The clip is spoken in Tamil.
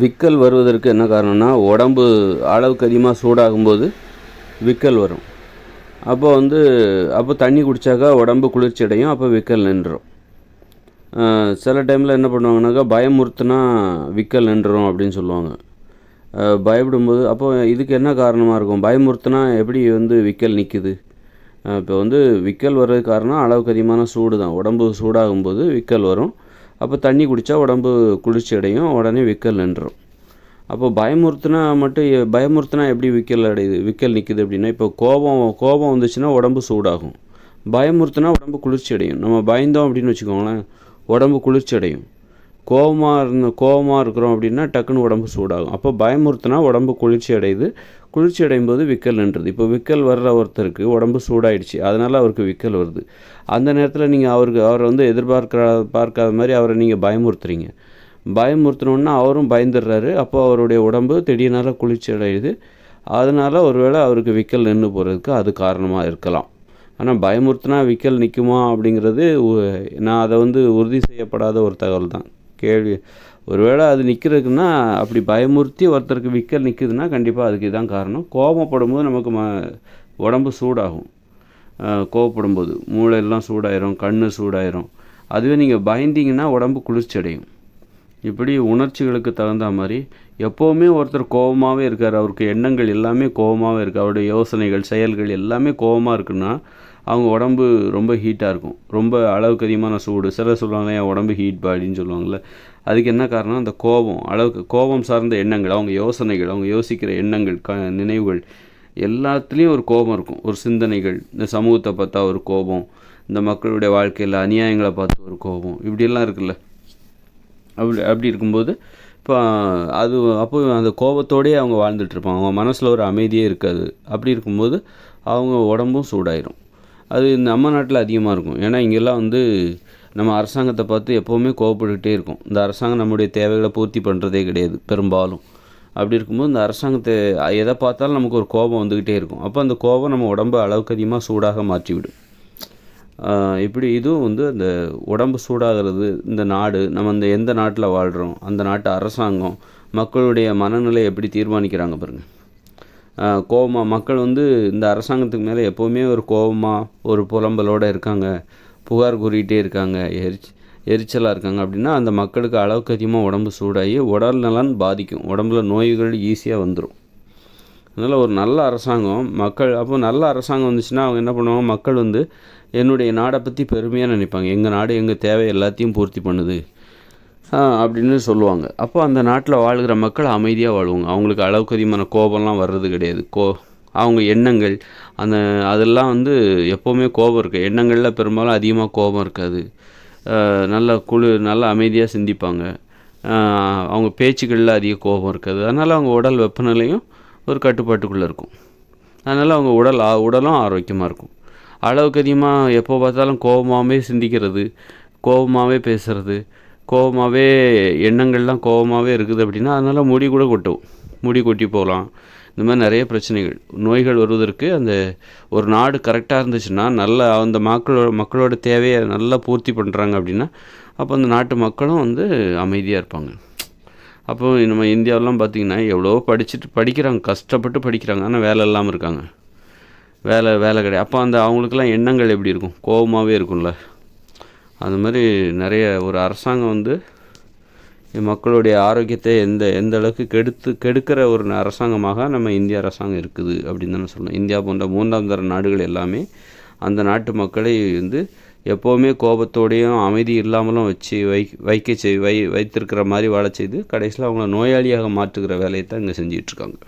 விக்கல் வருவதற்கு என்ன காரணம்னா உடம்பு அளவுக்கு அதிகமாக சூடாகும்போது விக்கல் வரும். அப்போ வந்து அப்போ தண்ணி குடித்தாக்கா உடம்பு குளிர்ச்சி அடையும் அப்போ விக்கல் நின்றுடும் சில டைமில் என்ன பண்ணுவாங்கனாக்கா பயமுறுத்துனா விக்கல் நின்றுடும் அப்படின்னு சொல்லுவாங்க. பயப்படும்போது அப்போ இதுக்கு என்ன காரணமாக இருக்கும்? பயமுறுத்துனா எப்படி வந்து விக்கல் நிற்குது இப்போ வந்து விக்கல் வர்றது காரணம் அளவுக்கு அதிகமான சூடு தான் உடம்பு சூடாகும்போது விக்கல் வரும். அப்போ தண்ணி குடித்தா உடம்பு குளிர்ச்சி அடையும் உடனே விக்கல் நின்றுடும் அப்போ பயமுறுத்துனா மட்டும் பயமுறுத்துனா எப்படி விக்கல் அடையுது விக்கல் நிற்குது அப்படின்னா இப்போ கோபம் கோபம் வந்துச்சுன்னா உடம்பு சூடாகும். பயமுறுத்துனா உடம்பு குளிர்ச்சி அடையும் நம்ம பயந்தோம் அப்படின்னு வச்சுக்கோங்களேன் உடம்பு குளிர்ச்சி அடையும் கோபமாக இருந்த கோபமாக இருக்கிறோம் அப்படின்னா டக்குன்னு உடம்பு சூடாகும். அப்போ பயமுறுத்தினா உடம்பு குளிர்ச்சி அடையுது. குளிர்ச்சி அடையும் போது விக்கல் நின்றுது. இப்போ விக்கல் வர்ற ஒருத்தருக்கு உடம்பு சூடாயிடுச்சு. அதனால் அவருக்கு விக்கல் வருது. அந்த நேரத்தில் நீங்கள் அவருக்கு அவரை வந்து எதிர்பார்க்கிற பார்க்காத மாதிரி அவரை நீங்கள் பயமுறுத்துறீங்க. பயமுறுத்தினோன்னா அவரும் பயந்துடுறாரு. அப்போ அவருடைய உடம்பு திடீர்னால குளிர்ச்சி அடையுது. அதனால் ஒருவேளை அவருக்கு விக்கல் நின்று போகிறதுக்கு அது காரணமாக இருக்கலாம். ஆனால் பயமுறுத்தினா விக்கல் நிற்குமா அப்படிங்கிறது உ- நான் அதை வந்து உறுதி செய்யப்படாத ஒரு தகவல் தான் கேள்வி. ஒருவேளை அது நிற்கிறதுக்குன்னா அப்படி பயமுறுத்தி ஒருத்தருக்கு விற்க நிற்குதுன்னா கண்டிப்பாக அதுக்கு இதான் காரணம். கோபப்படும் போது நமக்கு ம உடம்பு சூடாகும். கோபப்படும் போது மூளையெல்லாம் சூடாயிரும் கண் சூடாயிரும். அதுவே நீங்கள் பயந்தீங்கன்னா உடம்பு குளிர்ச்சி அடையும் இப்படி உணர்ச்சிகளுக்கு தகுந்த மாதிரி எப்போவுமே ஒருத்தர் கோபமாகவே இருக்கார் அவருக்கு எண்ணங்கள் எல்லாமே கோபமாகவே இருக்குது அவருடைய யோசனைகள் செயல்கள் எல்லாமே கோபமாக இருக்குன்னா அவங்க உடம்பு ரொம்ப ஹீட்டாக இருக்கும். ரொம்ப அளவுக்கு அதிகமான சூடு. சிலர் சொல்லுவாங்க என் உடம்பு ஹீட் பாடின்னு சொல்லுவாங்கள்ல அதுக்கு என்ன காரணம் அந்த கோபம் அளவுக்கு கோபம் சார்ந்த எண்ணங்கள் அவங்க யோசனைகள் அவங்க யோசிக்கிற எண்ணங்கள் க நினைவுகள் எல்லாத்துலேயும் ஒரு கோபம் இருக்கும். ஒரு சிந்தனைகள் இந்த சமூகத்தை பார்த்தா ஒரு கோபம் இந்த மக்களுடைய வாழ்க்கையில் அநியாயங்களை பார்த்து ஒரு கோபம் இப்படியெல்லாம் இருக்குல்ல. அப்படி அப்படி இருக்கும்போது இப்போ அது அப்போ அந்த கோபத்தோடயே அவங்க வாழ்ந்துட்டுருப்பாங்க அவங்க மனசில் ஒரு அமைதியே இருக்காது. அப்படி இருக்கும்போது அவங்க உடம்பும் சூடாயிரும். அது நம்ம நாட்டில் அதிகமாக இருக்கும். ஏன்னா இங்கெல்லாம் வந்து நம்ம அரசாங்கத்தை பார்த்து எப்போவுமே கோவப்பட்டுக்கிட்டே இருக்கும். இந்த அரசாங்கம் நம்முடைய தேவைகளை பூர்த்தி பண்ணுறதே கிடையாது பெரும்பாலும். அப்படி இருக்கும்போது இந்த அரசாங்கத்தை எதை பார்த்தாலும் நமக்கு ஒரு கோபம் வந்துக்கிட்டே இருக்கும். அப்போ அந்த கோபம் நம்ம உடம்பு அளவுக்கு அதிகமாக சூடாக மாற்றிவிடும். இப்படி இதுவும் வந்து அந்த உடம்பு சூடாகிறது இந்த நாடு நம்ம இந்த எந்த நாட்டில் வாழ்கிறோம் அந்த நாட்டு அரசாங்கம் மக்களுடைய மனநிலை எப்படி தீர்மானிக்கிறாங்க பாருங்கள் கோபமாக மக்கள் வந்து இந்த அரசாங்கத்துக்கு மேலே எப்போவுமே ஒரு கோவமாக ஒரு புலம்பலோடு இருக்காங்க. புகார் கூறிகிட்டே இருக்காங்க. எரிச் எரிச்சலாக இருக்காங்க. அப்படின்னா அந்த மக்களுக்கு அளவுக்கு அதிகமாக உடம்பு சூடாகி உடல் நலன் பாதிக்கும். உடம்புல நோய்கள் ஈஸியாக வந்துடும் அதனால் ஒரு நல்ல அரசாங்கம் மக்கள் அப்போ நல்ல அரசாங்கம் வந்துச்சுன்னா அவங்க என்ன பண்ணுவாங்க? மக்கள் வந்து என்னுடைய நாடை பற்றி பெருமையாக நினைப்பாங்க. எங்கள் நாடு எங்கள் தேவை எல்லாத்தையும் பூர்த்தி பண்ணுது. அப்படின்னு சொல்லுவாங்க. அப்போ அந்த நாட்டில் வாழ்கிற மக்கள் அமைதியாக வாழ்வாங்க. அவங்களுக்கு அளவுக்கு அதிகமான கோபம்லாம் வர்றது கிடையாது. கோ அவங்க எண்ணங்கள் அந்த அதெல்லாம் வந்து எப்போவுமே கோபம் இருக்குது எண்ணங்களில் பெரும்பாலும் அதிகமாக கோபம் இருக்காது. நல்ல குழு நல்ல அமைதியாக சிந்திப்பாங்க. அவங்க பேச்சுக்களில் அதிக கோபம் இருக்காது. அதனால் அவங்க உடல் வெப்பநிலையும் ஒரு கட்டுப்பாட்டுக்குள்ளே இருக்கும். அதனால் அவங்க உடல் ஆ- உடலும் ஆரோக்கியமாக இருக்கும். அளவுக்கு அதிகமாக எப்போ பார்த்தாலும் கோபமாகவே சிந்திக்கிறது கோபமாகவே பேசுகிறது கோபமாகவே எண்ணங்கள்லாம் கோபமாகவே இருக்குது அப்படின்னா அதனால் முடி கூட கொட்டும். முடி கொட்டி போகலாம். இந்த மாதிரி நிறைய பிரச்சனைகள். நோய்கள் வருவதற்கு அந்த ஒரு நாடு கரெக்டாக இருந்துச்சுன்னா நல்ல அந்த மக்களோட மக்களோட தேவையை நல்லா பூர்த்தி பண்ணுறாங்க அப்படின்னா அப்போ அந்த நாட்டு மக்களும் வந்து அமைதியாக இருப்பாங்க. அப்போ நம்ம இந்தியாவெலாம் பார்த்திங்கன்னா எவ்வளோ படிச்சுட்டு படிக்கிறாங்க. கஷ்டப்பட்டு படிக்கிறாங்க. ஆனால் வேலை இல்லாமல் இருக்காங்க. வேலை வேலை கிடையாது. அப்போ அந்த அவங்களுக்கெல்லாம் எண்ணங்கள் எப்படி இருக்கும்? கோபமாகவே இருக்கும்ல. அந்த மாதிரி நிறைய ஒரு அரசாங்கம் வந்து மக்களுடைய ஆரோக்கியத்தை எந்த எந்த அளவுக்கு கெடுத்து கெடுக்கிற ஒரு அரசாங்கமாக நம்ம இந்திய அரசாங்கம் இருக்குது அப்படின்னு தான் சொல்லணும் இந்தியா போன்ற மூன்றாம் தர நாடுகள் எல்லாமே அந்த நாட்டு மக்களை வந்து எப்போவுமே கோபத்தோடையும் அமைதி இல்லாமலும் வச்சு வை வைக்க செய் வை வைத்திருக்கிற மாதிரி வாழ செய்து கடைசியில் அவங்கள நோயாளியாக மாற்றுகிற வேலையை தான் இங்கே செஞ்சிகிட்ருக்காங்க